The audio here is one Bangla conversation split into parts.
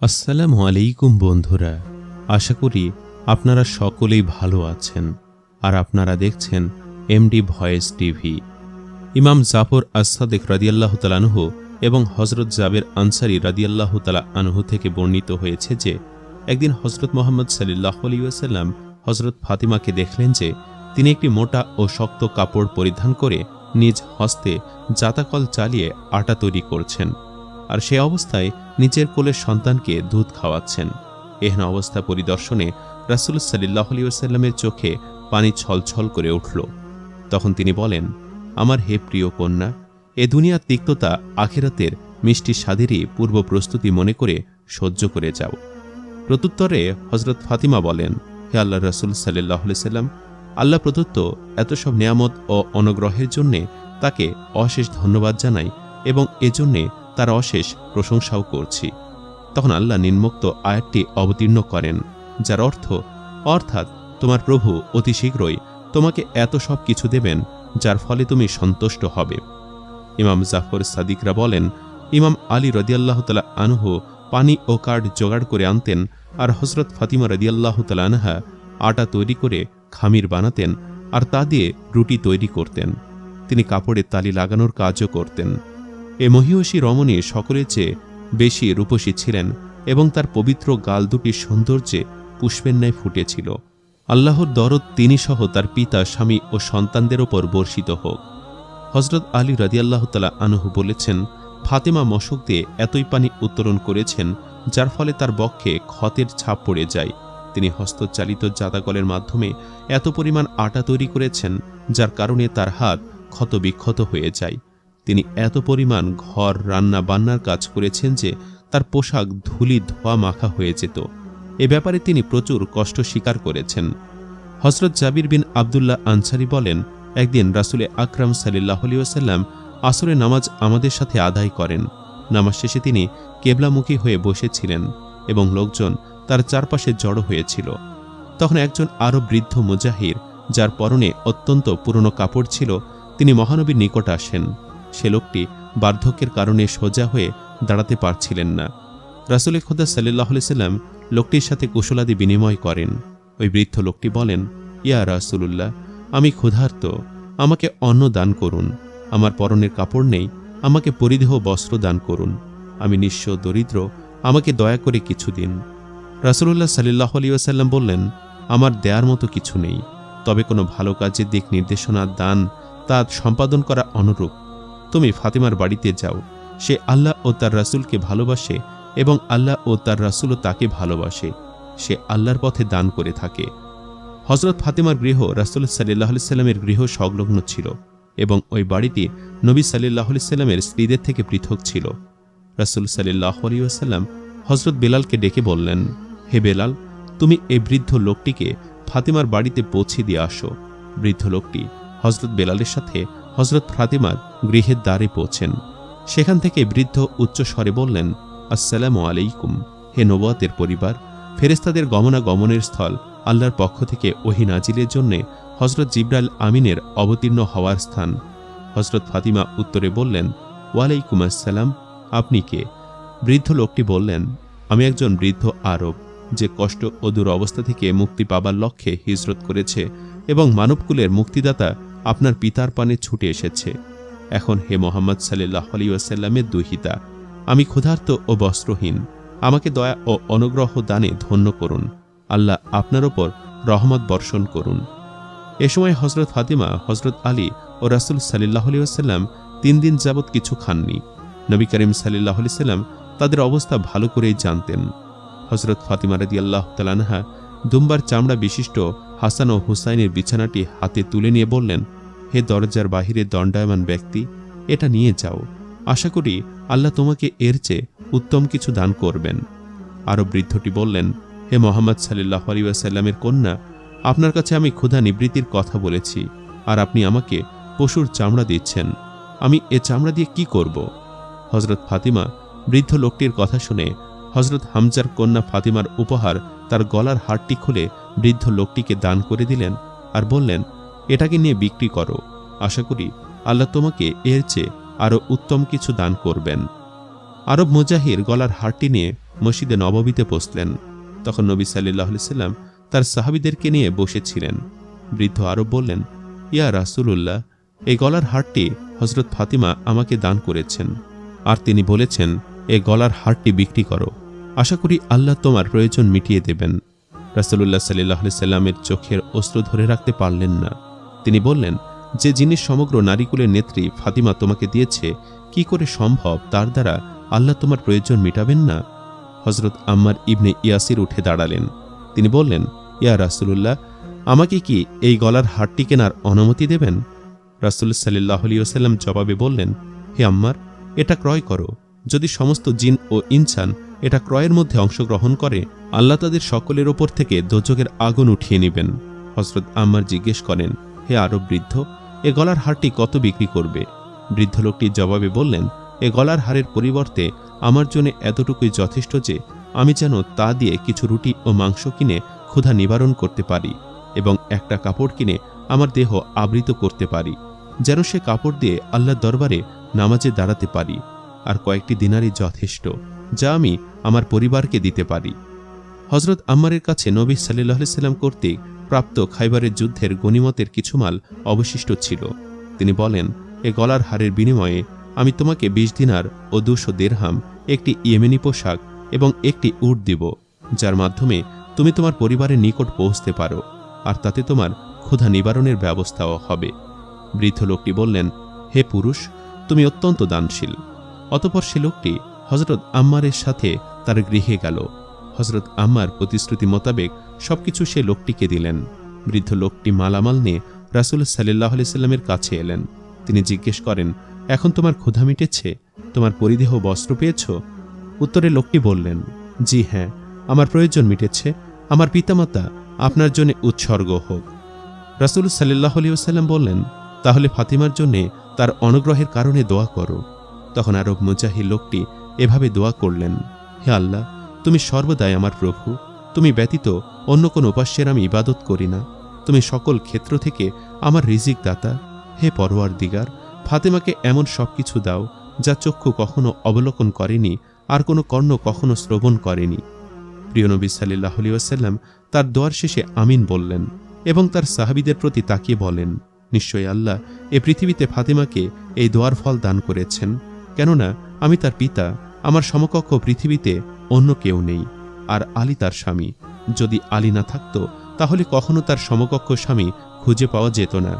আসসালামু আলাইকুম বন্ধুরা, আশা করি আপনারা সকলেই ভালো আছেন আর আপনারা দেখছেন এমডি ভয়েস টিভি ইমাম জাফর আসাদেক রাদিয়াল্লাহ তালানহু এবং হজরত জাবের আনসারি রাদিয়াল্লাহ তালা আনহু থেকে বর্ণিত হয়েছে যে, একদিন হজরত মোহাম্মদ সাল্লাহ আলিউসাল্লাম হজরত ফাতিমাকে দেখলেন যে, তিনি একটি মোটা ও শক্ত কাপড় পরিধান করে নিজ হস্তে জাতাকল চালিয়ে আটা তৈরি করছেন। আর সে অবস্থায় নিজের কোলের সন্তানকে দুধ খাওয়াচ্ছেন। এহেন অবস্থা পরিদর্শনে রাসুল সাল্লাহ আলিউসাল্লামের চোখে পানি ছলছল করে উঠল। তখন তিনি বলেন, আমার হে প্রিয় কন্যা, এ দুনিয়ার তিক্ততা আখেরাতের মিষ্টি স্বাদেরই পূর্ব প্রস্তুতি মনে করে সহ্য করে যাও। প্রত্যুত্তরে হজরত ফাতিমা বলেন, হে আল্লাহ রসুল সাল্লাহ সাল্লাম আল্লাহ প্রদত্ত এত সব নিয়ামত ও অনুগ্রহের জন্যে তাকে অশেষ ধন্যবাদ জানাই এবং এজন্যে তার অশেষ প্রশংসাও করছি। তখন আল্লাহ নিম্মুক্ত আয়াতটি অবতীর্ণ করেন, যার অর্থ, অর্থাৎ তোমার প্রভু অতি শীঘ্রই তোমাকে এত সব কিছু দেবেন, যার ফলে তুমি সন্তুষ্ট হবে। ইমাম জাফর সাদিকরা বলেন, ইমাম আলী রদিয়াল্লাহ তালা আনহু পানি ও কার্ড জোগাড় করে আনতেন আর হজরত ফাতিমা রদিয়াল্লাহ তালা আনহা আটা তৈরি করে খামির বানাতেন আর তা দিয়ে রুটি তৈরি করতেন। তিনি কাপড়ে তালি লাগানোর কাজও করতেন। এ মহিষী রমণী সকলের চেয়ে বেশি রূপসী ছিলেন এবং তার পবিত্র গাল দুটি সৌন্দর্যে পুষ্পের ন্যায় ফুটেছিল। আল্লাহর দরদ তিনি সহ তার পিতা, স্বামী ও সন্তানদের ওপর বর্ষিত হোক। হজরত আলী রাদিয়াল্লাহ তালা আনহু বলেছেন, ফাতেমা মশক দিয়ে এতই পানি উত্তোলন করেছেন, যার ফলে তার বক্ষে ক্ষতের ছাপ পড়ে যায়। তিনি হস্তচালিত জাদাকলের মাধ্যমে এত পরিমাণ আটা তৈরি করেছেন, যার কারণে তার হাত ক্ষতবিক্ষত হয়ে যায়। তিনি এত পরিমাণ ঘর রান্না বান্নার কাজ করেছেন যে তার পোশাক ধুলি ধোয়া মাখা হয়ে যেত। এ ব্যাপারে তিনি প্রচুর কষ্ট স্বীকার করেছেন। হজরত জাবির বিন আবদুল্লাহ আনসারি বলেন, একদিন রাসুলে আকরাম সাল্লাহ আলিয়াল্লাম আসরে নামাজ আমাদের সাথে আদায় করেন। নামাজ শেষে তিনি কেবলামুখী হয়ে বসেছিলেন এবং লোকজন তার চারপাশে জড়ো হয়েছিল। তখন একজন আরও বৃদ্ধ মুজাহির, যার পরনে অত্যন্ত পুরনো কাপড় ছিল, তিনি মহানবীর নিকট আসেন। সে লোকটি বার্ধক্যের কারণে সোজা হয়ে দাঁড়াতে পারছিলেন না। রাসুল খোদা সাল্লাহ সাল্লাম লোকটির সাথে কুশলাদি বিনিময় করেন। ওই বৃদ্ধ লোকটি বলেন, ইয়া রাসুলুল্লাহ, আমি ক্ষুধার্ত, আমাকে অন্ন দান করুন, আমার পরনের কাপড় নেই, আমাকে পরিদেহ বস্ত্র দান করুন, আমি নিঃস্ব দরিদ্র, আমাকে দয়া করে কিছু দিন। রাসুলুল্লাহ সাল্লাহ আলিয়াসাল্লাম বললেন, আমার দেয়ার মতো কিছু নেই, তবে কোনো ভালো কাজের দিক নির্দেশনা, দান তা সম্পাদন করা অনুরূপ। তুমি ফাতিমার বাড়িতে যাও। সে আল্লাহ ও তার রাসুলকে ভালোবাসে এবং আল্লাহ ও তার রাসুলও তাকে ভালোবাসে। সে আল্লাহর পথে দান করে থাকে। হজরত ফাতিমার গৃহ রাসুল সাল্লাহ সাল্লামের গৃহ সংলগ্ন ছিল এবং ওই বাড়িটি নবী সাল্লাহ সাল্লামের স্ত্রীদের থেকে পৃথক ছিল। রাসুল সাল্লাহ আলিয়াল্লাম হজরত বেলালকে ডেকে বললেন, হে বেলাল, তুমি এই বৃদ্ধ লোকটিকে ফাতিমার বাড়িতে পৌঁছে দিয়ে আসো। বৃদ্ধ লোকটি হজরত বেলালের সাথে হজরত ফাতিমার গৃহের দ্বারে পৌঁছেন। সেখান থেকে বৃদ্ধ উচ্চ স্বরে বললেন, আসসালামু আলাইকুম। হে নবতের পরিবার ফেরেস্তাদের গমনাগমনের স্থল আল্লাহর পক্ষ থেকে ওহি নাজিলের জন্যে হজরত জিব্রাইল আমিনের অবতীর্ণ হওয়ার স্থান। হজরত ফাতিমা উত্তরে বললেন, ওয়ালাইকুম আসসালাম। আপনি কে? বৃদ্ধ লোকটি বললেন, আমি একজন বৃদ্ধ আরব, যে কষ্ট ও দূর অবস্থা থেকে মুক্তি পাবার লক্ষ্যে হিজরত করেছে এবং মানবকুলের মুক্তিদাতা আপনার পিতার পানে ছুটে এসেছে। এখন হে মোহাম্মদ সাল্লাহ আলিউসাল্লামের দুহিতা। আমি ক্ষুধার্ত ও বস্ত্রহীন। আমাকে দয়া ও অনুগ্রহ দানে ধন্য করুন। আল্লাহ আপনার ওপর রহমত বর্ষণ করুন। এ সময় হজরত ফাতিমা হজরত আলী ও রাসুল সাল্লাহ আলিয়াল্লাম তিন দিন যাবৎ কিছু খাননি। নবী করিম সাল্লাহ সাল্লাম তাদের অবস্থা ভালো করেই জানতেন। হজরত ফাতিমা রাদি আল্লাহ তালানহা দুম্বার চামড়া বিশিষ্ট হাসান ও হুসাইনের বিছানাটি হাতে তুলে নিয়ে বললেন হে দরজার বাহিরে দণ্ডায়মান ব্যক্তি, এটা নিয়ে যাও। আশা করি আল্লাহ তোমাকে এর চেয়ে উত্তম কিছু দান করবেন। আরও বৃদ্ধটি বললেন, হে মোহাম্মদ সাল্লাহ আলিউসাল্লামের কন্যা, আপনার কাছে আমি ক্ষুধা নিবৃত্তির কথা বলেছি, আর আপনি আমাকে পশুর চামড়া দিচ্ছেন। আমি এ চামড়া দিয়ে কি করব? হজরত ফাতিমা বৃদ্ধ লোকটির কথা শুনে হজরত হামজার কন্যা ফাতিমার উপহার তার গলার হারটি খুলে বৃদ্ধ লোকটিকে দান করে দিলেন আর বললেন এটাকে নিয়ে বিক্রি করো। আশা করি আল্লাহ তোমাকে এর চেয়ে আরও উত্তম কিছু দান করবেন। আরব মুজাহির গলার হারটি নিয়ে মসজিদে নববীতে বসলেন। তখন নবী সাল্লাহ সাল্লাম তার সাহাবিদেরকে নিয়ে বসেছিলেন। বৃদ্ধ আরব বললেন, ইয়া রাসূলুল্লাহ এই গলার হারটি হজরত ফাতিমা আমাকে দান করেছেন। আর তিনি বলেছেন, এ গলার হারটি বিক্রি করো। আশা করি আল্লাহ তোমার প্রয়োজন মিটিয়ে দেবেন। রাসূলুল্লাহ সাল্লাহ সাল্লামের চোখের অস্ত্র ধরে রাখতে পারলেন না। তিনি বললেন, যে জিনিস সমগ্র নারীকুলের নেত্রী ফাতিমা তোমাকে দিয়েছে, কি করে সম্ভব? তার দ্বারা আল্লাহ তোমার প্রয়োজন মেটাবেন না? হজরত আম্মার ইবনে ইয়াসির উঠে দাঁড়ালেন। তিনি বললেন, ইয়া রাসূলুল্লাহ, আমাকে কি এই গলার হারটি কেনার অনুমতি দেবেন? রাসুল সাল্লাহ আলিয়াল্লাম জবাবে বললেন, হে আম্মার, এটা ক্রয় করো। যদি সমস্ত জিন ও ইনসান এটা ক্রয়ের মধ্যে অংশগ্রহণ করে, আল্লাহ তাদের সকলের ওপর থেকে দোজকের আগুন উঠিয়ে নেবেন। হজরত আম্মার জিজ্ঞেস করেন হে আরব বৃদ্ধ, এ গলার হারটি কত বিক্রি করবে? বৃদ্ধ লোকটি জবাবে বললেন, এ গলার হারের পরিবর্তে আমার জন্য এতটুকুই যথেষ্ট যে আমি যেন তা দিয়ে কিছু রুটি ও মাংস কিনে ক্ষুধা নিবারণ করতে পারি এবং একটা কাপড় কিনে আমার দেহ আবৃত করতে পারি, যেন সে কাপড় দিয়ে আল্লাহর দরবারে নামাজে দাঁড়াতে পারি, আর কয়েকটি দিনারই যথেষ্ট, যা আমি আমার পরিবারকে দিতে পারি। হজরত আম্মারের কাছে নবী সাল্লাহ সাল্লাম কর্তৃক প্রাপ্ত খাইবারের যুদ্ধের গনিমতের কিছু মাল অবশিষ্ট ছিল। তিনি বলেন, এ গলার হারের বিনিময়ে আমি তোমাকে বিশ দিনার ও দুশো দেড়হাম একটি ইয়েমেনি পোশাক এবং একটি উট দিব, যার মাধ্যমে তুমি তোমার পরিবারের নিকট পৌঁছতে পারো, আর তাতে তোমার ক্ষুধা নিবারণের ব্যবস্থাও হবে। বৃদ্ধ লোকটি বললেন, হে পুরুষ, তুমি অত্যন্ত দানশীল। অতপর সে লোকটি হজরত আম্মারের সাথে তার গৃহে গেল। হজরত আম্মার প্রতিশ্রুতি মোতাবেক সবকিছু সে লোকটিকে দিলেন। বৃদ্ধ লোকটি মালামাল নিয়ে রাসুল সাল্লাহ সাল্লামের কাছে এলেন। তিনি জিজ্ঞেস করেন, এখন তোমার ক্ষুধা মিটেছে? তোমার পরিদেহ বস্ত্র পেয়েছ? উত্তরে লোকটি বললেন, জি হ্যাঁ আমার প্রয়োজন মিটেছে। আমার পিতামাতা আপনার জন্য উৎসর্গ হোক। রাসুল সাল্লাহ আলিয়াল্লাম বললেন, তাহলে ফাতিমার জন্যে তার অনুগ্রহের কারণে দোয়া করো। তখন আরব মুজাহি লোকটি এভাবে দোয়া করলেন, হে আল্লাহ তুমি সর্বদাই আমার প্রভু, তুমি ব্যতীত অন্য কোনো উপাস্যের আমি ইবাদত করি না। তুমি সকল ক্ষেত্র থেকে আমার রিজিক দাতা হে পরোয়ার দিগার, ফাতেমাকে এমন সব কিছু দাও, যা চক্ষু কখনো অবলোকন করেনি, আর কোনো কর্ণ কখনো শ্রবণ করেনি। প্রিয় নবী সাল্লাহ আলিয়াল্লাম তার দোয়ার শেষে আমিন বললেন এবং তার সাহাবিদের প্রতি তাকিয়ে বলেন নিশ্চয়ই আল্লাহ এ পৃথিবীতে ফাতেমাকে এই দোয়ার ফল দান করেছেন। কেননা আমি তার পিতা, আমার সমকক্ষ পৃথিবীতে অন্য কেউ নেই, আর আলী তার স্বামী। যদি আলী না থাকত, তাহলে কখনো তার সমকক্ষ স্বামী খুঁজে পাওয়া যেত না।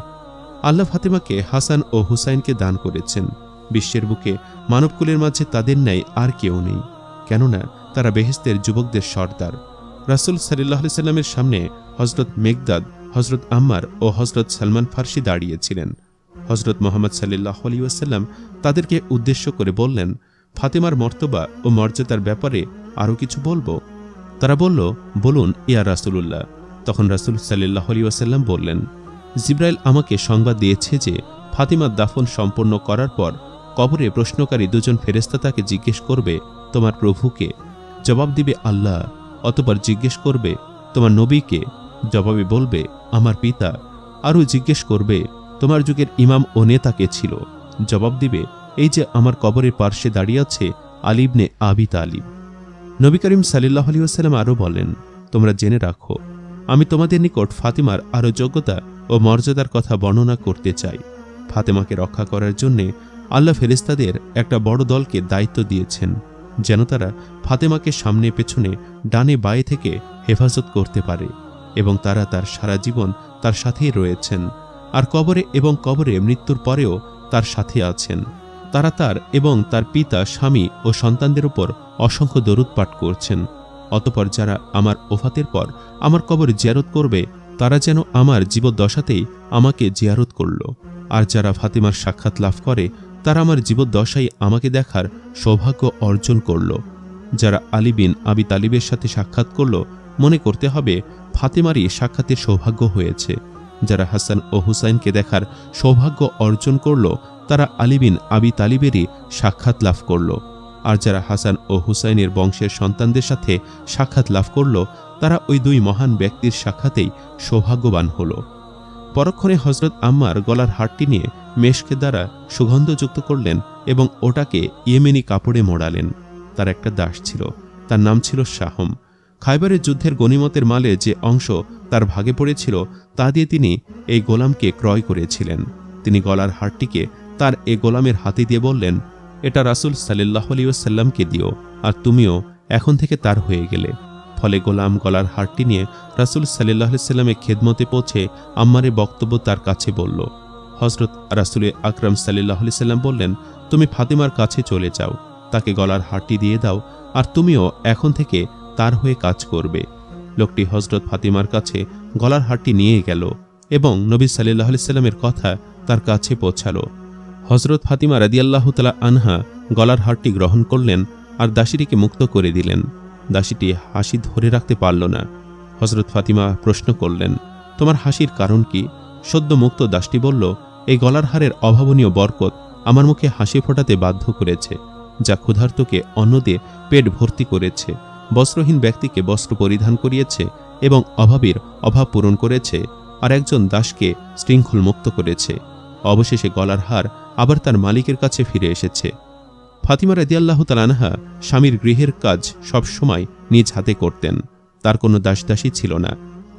আল্লাহ ফাতেমাকে হাসান ও হুসাইনকে দান করেছেন। বিশ্বের বুকে মানবকুলের মাঝে তাদের ন্যায় আর কেউ নেই, কেননা তারা বেহেস্তের যুবকদের সর্দার। রাসুল সাল্লাহ সাল্লামের সামনে হজরত মেঘদাদ হজরত আম্মার ও হজরত সালমান ফার্সি দাঁড়িয়েছিলেন। হজরত মোহাম্মদ সাল্লাহ আলী ওয়াসাল্লাম তাদেরকে উদ্দেশ্য করে বললেন ফাতেমার মর্তবা ও মর্যাদার ব্যাপারে আরও কিছু বলব? তারা বলল, বলুন, ইয়া রাসুলুল্লাহ। তখন রাসুল সাল্লাহ আলী বললেন, জিব্রাইল আমাকে সংবাদ দিয়েছে যে ফাতিমার দাফন সম্পন্ন করার পর কবরে প্রশ্নকারী দুজন ফেরেস্তা তাকে জিজ্ঞেস করবে, তোমার প্রভুকে? জবাব দিবে, আল্লাহ। অতপর জিজ্ঞেস করবে, তোমার নবীকে? জবাবে বলবে, আমার পিতা। আরও জিজ্ঞেস করবে, তোমার যুগের ইমাম ও নেতাকে ছিল? জবাব দিবে এই যে আমার কবরের পার্শ্বে দাঁড়িয়ে আছে আলিবনে আবিত আলিব নবী করিম সাল্লাহ আলী আসাল্লাম আরও বলেন, তোমরা জেনে রাখো, আমি তোমাদের নিকট ফাতিমার আরও যোগ্যতা ও মর্যাদার কথা বর্ণনা করতে চাই। ফাতেমাকে রক্ষা করার জন্যে আল্লাহ ফেরিস্তাদের একটা বড় দলকে দায়িত্ব দিয়েছেন, যেন তারা ফাতেমাকে সামনে পেছনে ডানে বায়ে থেকে হেফাজত করতে পারে এবং তারা তার সারা জীবন তার সাথেই রয়েছেন আর কবরে এবং কবরে মৃত্যুর পরেও তার সাথে আছেন। তারা তার এবং তার পিতা, স্বামী ও সন্তানদের উপর অসংখ্য দরুদ পাঠ করছেন। অতপর যারা আমার ওফাতের পর আমার কবর জিয়ারত করবে, তারা যেন আমার জীবদ্দশাতেই আমাকে জিয়ারত করল। আর যারা ফাতিমার সাক্ষাৎ লাভ করে, তারা আমার জীবদ্দশাই আমাকে দেখার সৌভাগ্য অর্জন করল। যারা আলী বিন আবি তালিবের সাথে সাক্ষাৎ করল, মনে করতে হবে ফাতেমারই সাক্ষাতের সৌভাগ্য হয়েছে। যারা হাসান ও হুসাইনকে দেখার সৌভাগ্য অর্জন করল, তারা আলিবিন আবি তালিবেরই সাক্ষাৎ লাভ করল। আর যারা হাসান ও হুসাইনের বংশের সন্তানদের সাথে সাক্ষাৎ লাভ করল, তারা ওই দুই মহান ব্যক্তির সাক্ষাতেই সৌভাগ্যবান হল। পরক্ষণে হজরত আম্মার গলার হারটি নিয়ে মেশকে দ্বারা সুগন্ধযুক্ত করলেন এবং ওটাকে ইয়েমেনি কাপড়ে মোড়ালেন। তার একটা দাস ছিল, তার নাম ছিল শাহম। খাইবারের যুদ্ধের গনিমতের মালে যে অংশ তার ভাগে পড়েছিল, তা দিয়ে তিনি এই গোলামকে ক্রয় করেছিলেন। তিনি গলার হারটিকে তার এ গোলামের হাতে দিয়ে বললেন, এটা রাসুল সাল্লাহ আলিউসাল্লামকে দিও, আর তুমিও এখন থেকে তার হয়ে গেলে। ফলে গোলাম গলার হারটি নিয়ে রাসুল সাল্লাহ সাল্লামের খেদমতে পৌঁছে আম্মারের বক্তব্য তার কাছে বলল। হজরত রাসুলের আকরাম সাল্লাহ সাল্লাম বললেন, তুমি ফাতিমার কাছে চলে যাও, তাকে গলার হারটি দিয়ে দাও, আর তুমিও এখন থেকে তার হয়ে কাজ করবে। লোকটি হজরত ফাতিমার কাছে গলার হারটি নিয়ে গেল এবং নবী সাল্লাহ সাল্লামের কথা তার কাছে পৌঁছালো। হজরত ফাতিমা রাদিয়াল্লাহ তালা আনহা গলার হারটি গ্রহণ করলেন আর দাসীটিকে মুক্ত করে দিলেন। দাসীটি হাসি ধরে রাখতে পারল না। হজরত ফাতিমা প্রশ্ন করলেন, তোমার হাসির কারণ কি? সদ্য মুক্ত দাসটি বলল, এই গলার হারের অভাবনীয় বরকত আমার মুখে হাসি ফোটাতে বাধ্য করেছে, যা ক্ষুধার্তকে অন্ন দিয়ে পেট ভর্তি করেছে। বস্ত্রহীন ব্যক্তিকে বস্ত্র পরিধান করিয়েছে এবং অভাবীর অভাব পূরণ করেছে আর একজন দাসকে শৃঙ্খল মুক্ত করেছে। অবশেষে গলার হার আবার তার মালিকের কাছে ফিরে এসেছে। ফাতিমা রাদিয়াল্লাহ তালানহা স্বামীর গৃহের কাজ সব সময় নিজ হাতে করতেন। তার কোনো দাসদাসী ছিল না।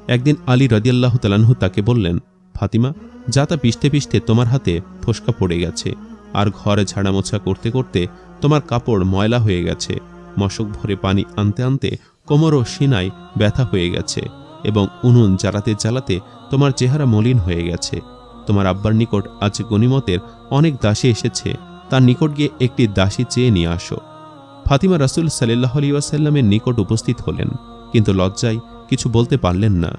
একদিন আলী রাদিয়াল্লাহ তালানহু তাকে বললেন, ফাতিমা, যা তা পিষতে পিষতে তোমার হাতে ফোসকা পড়ে গেছে। আর ঘরে ঝাড়ামোছা করতে করতে তোমার কাপড় ময়লা হয়ে গেছে। মশক ভরে পানি আনতে আনতে কোমর ও সিনায় ব্যথা হয়ে গেছে এবং উনুন জ্বালাতে জ্বালাতে তোমার চেহারা মলিন হয়ে গেছে। তোমার আব্বার নিকট আজ গনিমতের অনেক দাসী এসেছে। তার নিকট গিয়ে একটি দাসী চেয়ে নিয়ে আসো। ফাতিমা রাসুল সাল্লাহ আলিউসাল্লামের নিকট উপস্থিত হলেন, কিন্তু লজ্জায় কিছু বলতে পারলেন না।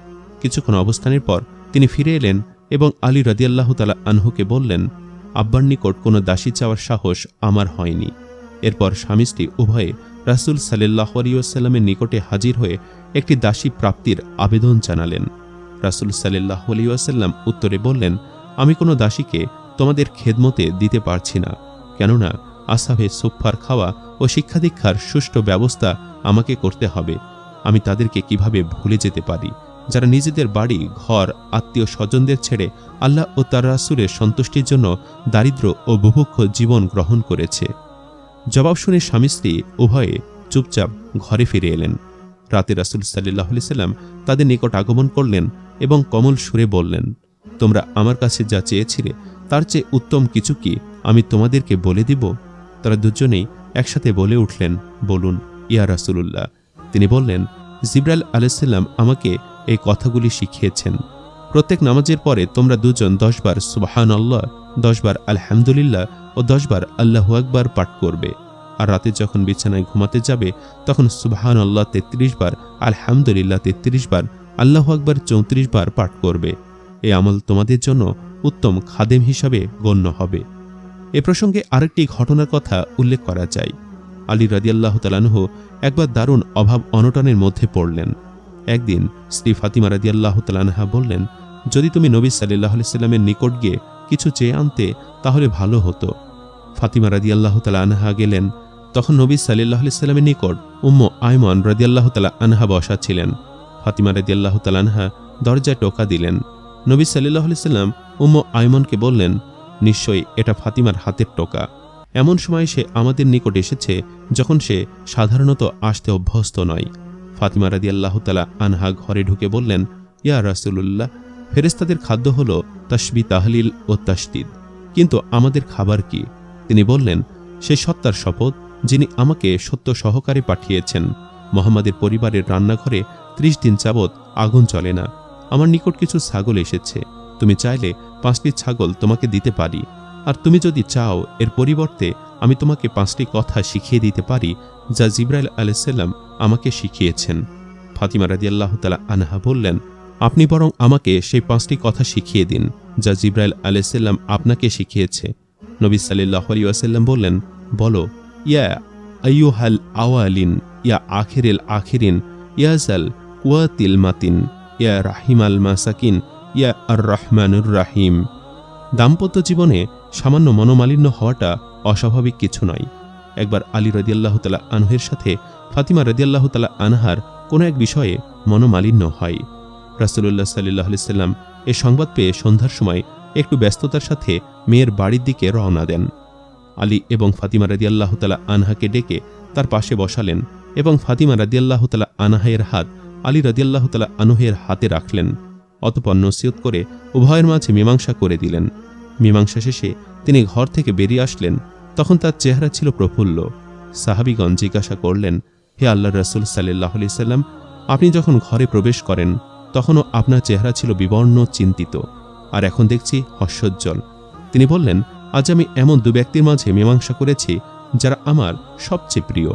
কিছুক্ষণ অবস্থানের পর তিনি ফিরে এলেন এবং আলী রাদিয়াল্লাহ তালা আনহুকে বললেন, আব্বার নিকট কোনো দাসী চাওয়ার সাহস আমার হয়নি। এরপর স্বামী স্ত্রী উভয়ে রাসুল সাল্লাহ আলিউসাল্লামের নিকটে হাজির হয়ে একটি দাসী প্রাপ্তির আবেদন জানালেন। রাসুল সাল্লাহ আলিউসাল্লাম উত্তরে বললেন, আমি কোনো দাসীকে তোমাদের খেদমতে দিতে পারছি না, কেননা আসাভে সুফার খাওয়া ও শিক্ষাদীক্ষার সুষ্ঠু ব্যবস্থা আমাকে করতে হবে। আমি তাদেরকে কীভাবে ভুলে যেতে পারি? যারা নিজেদের বাড়ি, ঘর, আত্মীয় স্বজনদের ছেড়ে আল্লাহ ও তার রাসুলের সন্তুষ্টির জন্য দারিদ্র ও বুভুক্ষ জীবন গ্রহণ করেছে। জবাব শুনে স্বামী স্ত্রী উভয়ে চুপচাপ ঘরে ফিরে এলেন। রাতে রাসুল সাল্লাহ সাল্লাম তাদের নিকট আগমন করলেন এবং কমল সুরে বললেন, তোমরা আমার কাছে যা চেয়েছিলে, তার চেয়ে উত্তম কিছু কি আমি তোমাদেরকে বলে দিব? তারা দুজনেই একসাথে বলে উঠলেন, বলুন, ইয়া রাসুলুল্লাহ। তিনি বললেন, জিব্রাইল আলাইসাল্লাম আমাকে এই কথাগুলি শিখিয়েছেন। প্রত্যেক নামাজের পরে তোমরা দুজন দশবার সুবাহান আল্লাহ দশবার আলহামদুলিল্লাহ ও দশবার আল্লাহ আকবার পাঠ করবে। আর রাতে যখন বিছানায় ঘুমাতে যাবে, তখন সুবাহান আল্লাহ তেত্রিশ বার, আলহামদুলিল্লাহ তেত্রিশ বার, আল্লাহ আকবার চৌত্রিশ বার পাঠ করবে। এই আমল তোমাদের জন্য উত্তম খাদেম হিসাবে গণ্য হবে। এ প্রসঙ্গে আরেকটি ঘটনার কথা উল্লেখ করা যায়। আলী রাদিয়াল্লাহ তালানহ একবার দারুণ অভাব অনটনের মধ্যে পড়লেন। একদিন স্ত্রী ফাতিমা রাদিয়াল্লাহ তালানহা বললেন, যদি তুমি নবী সাল্লাহ সাল্লামের নিকট গিয়ে কিছু চেয়ে আনতে তাহলে ভালো হতো। ফাতিমা রাদিয়াল্লাহ তালা আনহা গেলেন। তখন নবী সাল্লাহ সাল্লামের নিকট উম্ম আয়মন রাদিয়াল্লাহ তালা আনহা বসা ছিলেন। ফাতিমা রাদিয়াল্লাহ তালানহা দরজায় টোকা দিলেন। নবী সাল্লাহ সাল্লাম উম্ম আয়মনকে বললেন, নিশ্চয়ই এটা ফাতিমার হাতের টোকা। এমন সময় সে আমাদের নিকট এসেছে যখন সে সাধারণত আসতে অভ্যস্ত নয়। ফাতিমা রাদি আল্লাহ তালা আনহা ঘরে ঢুকে বললেন, ইয়া রাসুলুল্লাহ ফেরেস্তাদের খাদ্য হল তসবি, তাহলিল ও তাসদিদ। কিন্তু আমাদের খাবার কি? তিনি বললেন, সে সত্তার শপথ, যিনি আমাকে সত্য সহকারে পাঠিয়েছেন। মোহাম্মদের পরিবারের রান্নাঘরে ত্রিশ দিন যাবৎ আগুন চলে না। আমার নিকট কিছু ছাগল এসেছে। তুমি চাইলে পাঁচটি ছাগল তোমাকে দিতে পারি। আর তুমি যদি চাও, এর পরিবর্তে আমি তোমাকে পাঁচটি কথা শিখিয়ে দিতে পারি, যা জিব্রাইল আলাইসাল্লাম আমাকে শিখিয়েছেন। ফাতিমা রাদি আল্লাহ তালা আনহা বললেন আপনি বরং আমাকে সেই পাঁচটি কথা শিখিয়ে দিন, যা জিব্রাইল আলাইসাল্লাম আপনাকে শিখিয়েছে। নবী সাল্লাহ আলী ওয়াসাল্লাম বললেন, বলো, ইয়া আইয়ুহাল আওয়ালিন, ইয়া আখেরেল আখেরিন ইয়াজাল কুয়াতিল মাতিন, ইয়া রাহিম রাহিমাল মাসাকিন, ইয়া আর রহমানুর রাহিম। দাম্পত্য জীবনে সামান্য মনোমালিন্য হওয়াটা অস্বাভাবিক কিছু নয়। একবার আলী রদিয়াল্লাহ তালা আনহের সাথে ফাতিমা রদিয়াল্লাহ তালা আনহার কোনো এক বিষয়ে মনোমালিন্য হয়। রাসুল্লাহ সাল্লাহ সাল্লাম এ সংবাদ পেয়ে সন্ধ্যার সময় একটু ব্যস্ততার সাথে মেয়ের বাড়ির দিকে রওনা দেন। আলী এবং ফাতিমা রাদিয়াল্লাহ তালা আনহাকে ডেকে তার পাশে বসালেন এবং ফাতিমা রাদিয়াল্লাহ তালা হাত আলী রাদিয়াল্লাহ তালা আনহের হাতে রাখলেন। অতপর নসিহত করে উভয়ের মাঝে মীমাংসা করে দিলেন। মীমাংসা শেষে তিনি ঘর থেকে বেরিয়ে আসলেন। তখন তার চেহারা ছিল প্রফুল্ল। সাহাবিগণ জিজ্ঞাসা করলেন, হে আল্লাহ রসুল সাল্লাহ সাল্লাম, আপনি যখন ঘরে প্রবেশ করেন তখনও আপনার চেহারা ছিল বিবর্ণ, চিন্তিত। আর এখন দেখছি হর্ষোজ্জ্বল তিনি বললেন, আজ আমি এমন দু ব্যক্তির মাঝে মীমাংসা করেছি যারা আমার সবচেয়ে প্রিয়।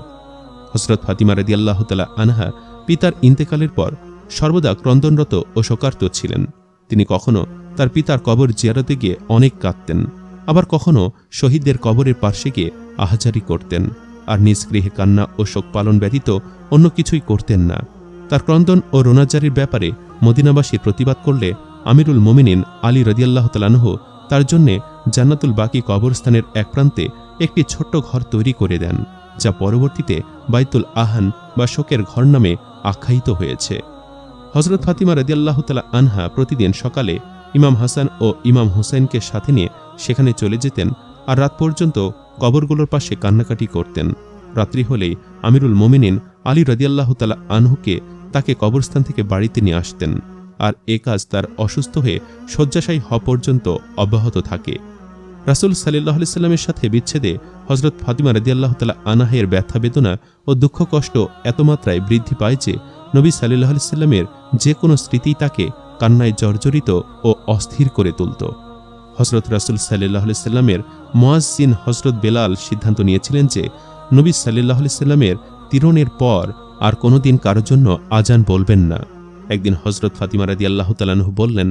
হজরত ফাতিমা রদি তালা আনহা পিতার ইন্তেকালের পর সর্বদা ক্রন্দনরত ও শোকার্ত ছিলেন। তিনি কখনো তার পিতার কবর জিয়ারতে গিয়ে অনেক কাঁদতেন, আবার কখনো শহীদদের কবরের পার্শ্বে গিয়ে আহাজারি করতেন আর নিজ গৃহে কান্না ও শোক পালন ব্যতীত অন্য কিছুই করতেন না। তার ক্রন্দন ও রোনাজারির ব্যাপারে মদিনাবাসী প্রতিবাদ করলে আমিরুল মোমিনিন আলী রদিয়াল্লাহ তালানহ তার জন্যে জান্নাতুল বাকি কবরস্থানের এক প্রান্তে একটি ছোট্ট ঘর তৈরি করে দেন, যা পরবর্তীতে বাইতুল আহান বা শোকের ঘর নামে আখ্যায়িত হয়েছে। হজরত ফাতিমা রদিয়াল্লাহ তালা আনহা প্রতিদিন সকালে ইমাম হাসান ও ইমাম হুসাইনকে সাথে নিয়ে সেখানে চলে যেতেন আর রাত পর্যন্ত কবরগুলোর পাশে কান্নাকাটি করতেন। রাত্রি হলেই আমিরুল মোমিনিন আলী রদিয়াল্লাহ তালা আনহুকে তাকে কবরস্থান থেকে বাড়িতে নিয়ে আসতেন, আর এ কাজ তার অসুস্থ হয়ে শয্যাশায়ী হওয়া পর্যন্ত অব্যাহত থাকে। রাসুল সাল্লাহ সাল্লামের সাথে বিচ্ছেদে হজরত ফাতিমা রদিয়াল্লাহ তালা আনাহের ব্যথা, বেদনা ও দুঃখ কষ্ট এত মাত্রায় বৃদ্ধি পায় যে নবী সাল্লাহ সাল্লামের যে কোনো স্মৃতি তাকে কান্নায় জর্জরিত ও অস্থির করে তুলত। হজরত রাসুল সাল্লাহ সাল্লামের মোয়াজ্জিন হজরত বেলাল সিদ্ধান্ত নিয়েছিলেন যে নবী সাল্লাহ সাল্লামের তীরণের পর আর কোনোদিন কারোর জন্য আজান বলবেন না। একদিন হজরত ফাতিমা রাদি আল্লাহ বললেন,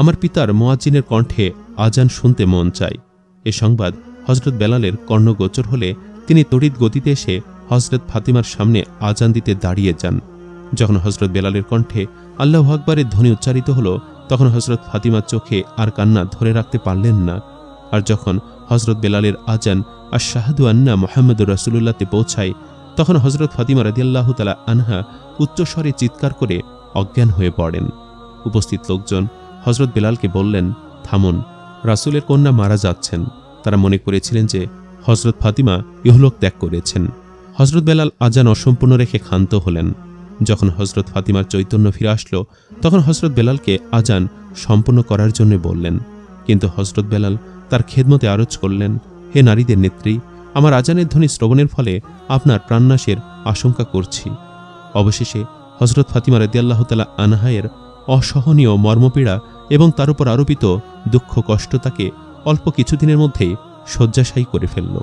আমার পিতার মোয়াজ্জিনের কণ্ঠে আজান শুনতে মন চাই এ সংবাদ হজরত বেলালের কর্ণগোচর হলে তিনি তড়িৎ গতিতে এসে হজরত ফাতিমার সামনে আজান দিতে দাঁড়িয়ে যান। যখন হজরত বেলালের কণ্ঠে আল্লাহ আকবরের ধ্বনি উচ্চারিত হল, তখন হজরত ফাতিমার চোখে আর কান্না ধরে রাখতে পারলেন না। আর যখন হজরত বেলালের আজান আর শাহাদু আন্না মোহাম্মদুর রসুল্লাহতে পৌঁছায় তখন হজরত ফাতিমা রাদিয়াল্লাহ তালা আনহা উচ্চস্বরে চিৎকার করে অজ্ঞান হয়ে পড়েন। উপস্থিত লোকজন হজরত বেলালকে বললেন, থামুন, রাসুলের কন্যা মারা যাচ্ছেন। তারা মনে করেছিলেন যে হজরত ফাতিমা ইহলোক ত্যাগ করেছেন। হজরত বেলাল আজান অসম্পূর্ণ রেখে ক্ষান্ত হলেন। যখন হজরত ফাতিমার চৈতন্য ফিরে আসলো, তখন হজরত বেলালকে আজান সম্পূর্ণ করার জন্য বললেন। কিন্তু হজরত বেলাল তার খেদমতে আরজ করলেন, হে নারীদের নেত্রী আমার আজানের ধ্বনি শ্রবণের ফলে আপনার প্রাণনাশের আশঙ্কা করছি। অবশেষে হজরত ফাতিমা রদিয়াল্লাহ তালা আনহায়ের অসহনীয় মর্মপীড়া এবং তার উপর আরোপিত দুঃখ কষ্ট তাকে অল্প কিছুদিনের মধ্যেই শয্যাশায়ী করে ফেলল।